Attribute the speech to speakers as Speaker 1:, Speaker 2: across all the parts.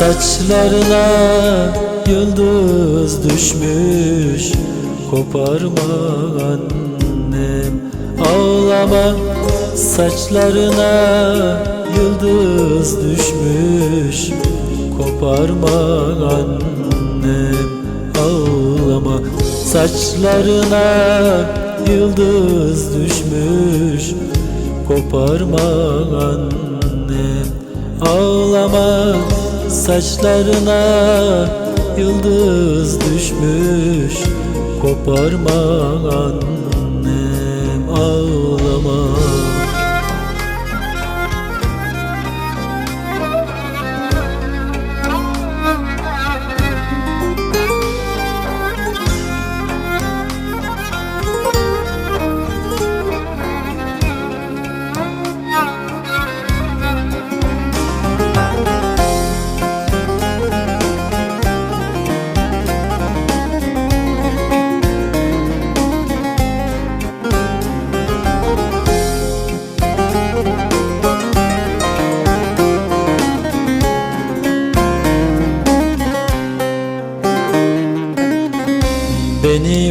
Speaker 1: Saçlarına yıldız düşmüş. Koparma annem Ağlama. Saçlarına yıldız düşmüş. Koparma annem Ağlama. Saçlarına yıldız düşmüş. Koparma annem Ağlama saçlarına yıldız düşmüş Koparma annem ağlama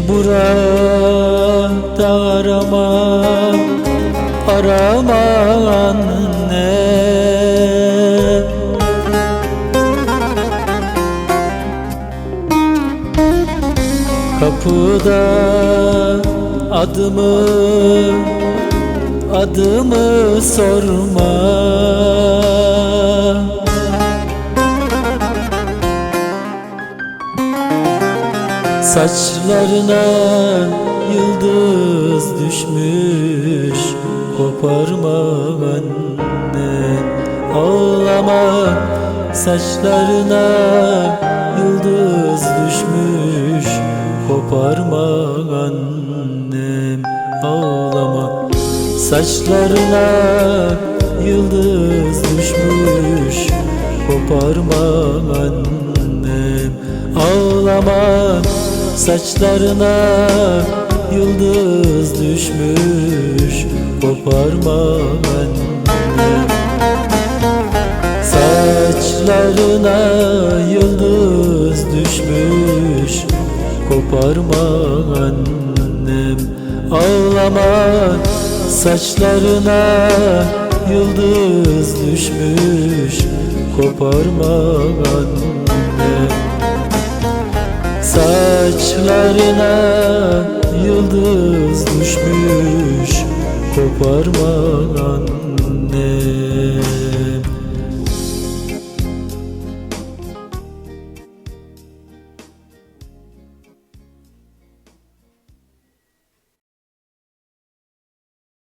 Speaker 1: burada arama Arama anne Kapıda adımı Adımı sorma Saçlarına yıldız düşmüş Koparma anne. Ağlama Saçlarına yıldız düşmüş Koparma annem Ağlama Saçlarına yıldız düşmüş Koparma annem Ağlama Saçlarına yıldız düşmüş Koparma annem Saçlarına yıldız düşmüş Koparma annem Ağlama Saçlarına yıldız düşmüş Koparma annem Saçlarına yıldız düşmüş Koparma annem